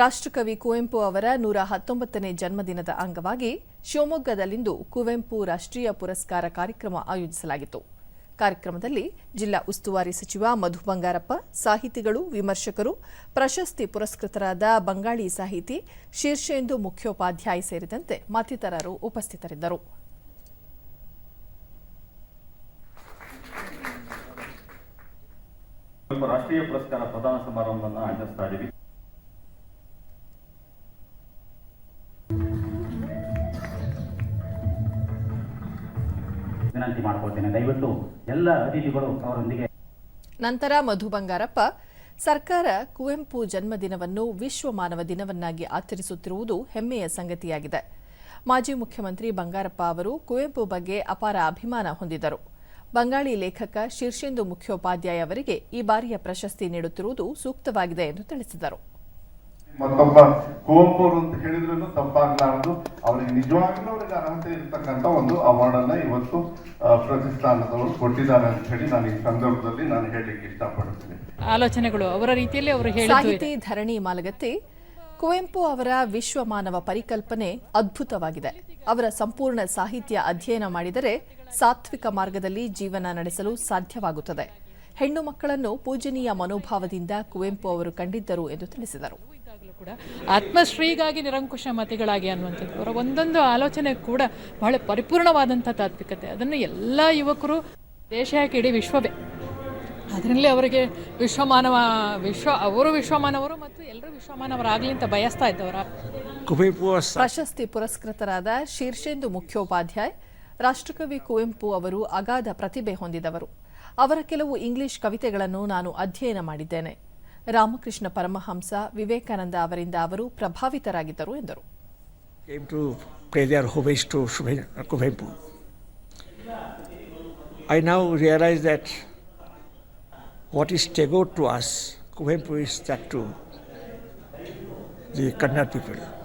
ರಾಷ್ಟ್ರಕವಿ ಕುವೆಂಪು ಅವರ ನೂರ ಹತ್ತೊಂಬತ್ತನೇ ಜನ್ಮದಿನದ ಅಂಗವಾಗಿ ಶಿವಮೊಗ್ಗದಲ್ಲಿಂದು ಕುವೆಂಪು ರಾಷ್ಟ್ರೀಯ ಪುರಸ್ಕಾರ ಕಾರ್ಯಕ್ರಮ ಆಯೋಜಿಸಲಾಗಿತ್ತು. ಕಾರ್ಯಕ್ರಮದಲ್ಲಿ ಜಿಲ್ಲಾ ಉಸ್ತುವಾರಿ ಸಚಿವ ಮಧು ಬಂಗಾರಪ್ಪ, ಸಾಹಿತಿಗಳು, ವಿಮರ್ಶಕರು, ಪ್ರಶಸ್ತಿ ಪುರಸ್ಕೃತರಾದ ಬಂಗಾಳಿ ಸಾಹಿತಿ, ಶೀರ್ಷೇಂದು ಮುಖ್ಯೋಪಾಧ್ಯಾಯ ಸೇರಿದಂತೆ ಮತ್ತಿತರರು ಉಪಸ್ಥಿತರಿದ್ದರು. ರಾಷ್ಟ್ರೀಯ ಪುರಸ್ಕಾರ ಪ್ರದಾನ ಸಮಾರಂಭವನ್ನು ಆಚರಿಸ್ತಾ ಇದ್ದೀವಿ ವಿನಂತಿ ಮಾಡ್ಕೊಳ್ತೇನೆ. ದಯವಿಟ್ಟು ಎಲ್ಲ ಅತಿಥಿಗಳು ಅವರೊಂದಿಗೆ ನಂತರ ಮಧು ಬಂಗಾರಪ್ಪ ಸರ್ಕಾರ ಕುವೆಂಪು ಜನ್ಮದಿನವನ್ನು ವಿಶ್ವ ಮಾನವ ದಿನವನ್ನಾಗಿ ಆಚರಿಸುತ್ತಿರುವುದು ಹೆಮ್ಮೆಯ ಸಂಗತಿಯಾಗಿದೆ. ಮಾಜಿ ಮುಖ್ಯಮಂತ್ರಿ ಬಂಗಾರಪ್ಪ ಅವರು ಕುವೆಂಪು ಬಗ್ಗೆ ಅಪಾರ ಅಭಿಮಾನ ಹೊಂದಿದರು. ಬಂಗಾಳಿ ಲೇಖಕ ಶೀರ್ಷೇಂದು ಮುಖ್ಯೋಪಾಧ್ಯಾಯ ಅವರಿಗೆ ಈ ಬಾರಿಯ ಪ್ರಶಸ್ತಿ ನೀಡುತ್ತಿರುವುದು ಸೂಕ್ತವಾಗಿದೆ ಎಂದು ತಿಳಿಸಿದರು. ಮತ್ತೊಬ್ಬ ಕುವೆಂಪು ಅವರು ಅಂತ ಹೇಳಿದ್ರು ತಪ್ಪಾಗ್ಲಾರದು ಅವರಿಗೆ ನಿಜವಾಗ್ಲೂ ಅವರಿಗೆ ಅರ್ಹತೆ ಇರ್ತಕ್ಕಂಥ ಒಂದು ಅವಾರ್ಡ್ ಅನ್ನ ಇವತ್ತು ಪ್ರತಿಷ್ಠಾನದವರು ಕೊಟ್ಟಿದ್ದಾರೆ ಅಂತ ಹೇಳಿ ನಾನು ಈ ಸಂದರ್ಭದಲ್ಲಿ ನಾನು ಹೇಳಲಿಕ್ಕೆ ಇಷ್ಟಪಡ್ತೀನಿ ಆಲೋಚನೆಗಳು ಅವರ ರೀತಿಯಲ್ಲಿ ಅವರು. ಸಾಹಿತಿ ಧರಣಿ ಮಾಲಗತ್ತಿ ಕುವೆಂಪು ಅವರ ವಿಶ್ವ ಮಾನವ ಪರಿಕಲ್ಪನೆ ಅದ್ಭುತವಾಗಿದೆ. ಅವರ ಸಂಪೂರ್ಣ ಸಾಹಿತ್ಯ ಅಧ್ಯಯನ ಮಾಡಿದರೆ ಸಾತ್ವಿಕ ಮಾರ್ಗದಲ್ಲಿ ಜೀವನ ನಡೆಸಲು ಸಾಧ್ಯವಾಗುತ್ತದೆ. ಹೆಣ್ಣು ಮಕ್ಕಳನ್ನು ಪೂಜನೀಯ ಮನೋಭಾವದಿಂದ ಕುವೆಂಪು ಅವರು ಕಂಡಿದ್ದರು ಎಂದು ತಿಳಿಸಿದರು. ಇದ್ದಾಗಲೂ ಕೂಡ ಆತ್ಮಶ್ರೀಗಾಗಿ ನಿರಂಕುಶ ಮತಿಗಳಾಗಿ ಅನ್ನುವಂಥದ್ದು. ಅವರ ಒಂದೊಂದು ಆಲೋಚನೆ ಕೂಡ ಬಹಳ ಪರಿಪೂರ್ಣವಾದಂಥ ತಾತ್ವಿಕತೆ. ಅದನ್ನು ಎಲ್ಲ ಯುವಕರು ದೇಶ ಯಾಕೆ ಇಡೀ ವಿಶ್ವವೇ? ಅದರಲ್ಲಿ ಅವರಿಗೆ ವಿಶ್ವಮಾನವ ವಿಶ್ವ ಅವರು ವಿಶ್ವಮಾನವರು ಮತ್ತು ಎಲ್ಲರೂ ವಿಶ್ವಮಾನವರಾಗಲಿ ಅಂತ ಬಯಸ್ತಾ ಇದ್ದವರ. ಕುವೆಂಪು ಪ್ರಶಸ್ತಿ ಪುರಸ್ಕೃತರಾದ ಶೀರ್ಷೇಂದು ಮುಖ್ಯೋಪಾಧ್ಯಾಯ್ ರಾಷ್ಟ್ರಕವಿ ಕುವೆಂಪು ಅವರು ಅಗಾಧ ಪ್ರತಿಭೆ ಹೊಂದಿದವರು. ಅವರ ಕೆಲವು ಇಂಗ್ಲಿಷ್ ಕವಿತೆಗಳನ್ನು ನಾನು ಅಧ್ಯಯನ ಮಾಡಿದ್ದೇನೆ. ರಾಮಕೃಷ್ಣ ಪರಮಹಂಸ ವಿವೇಕಾನಂದ ಅವರಿಂದ ಅವರು ಪ್ರಭಾವಿತರಾಗಿದ್ದರು ಎಂದರು. I now realize that what is Tagore to us, Kuvempu is to Kannada people.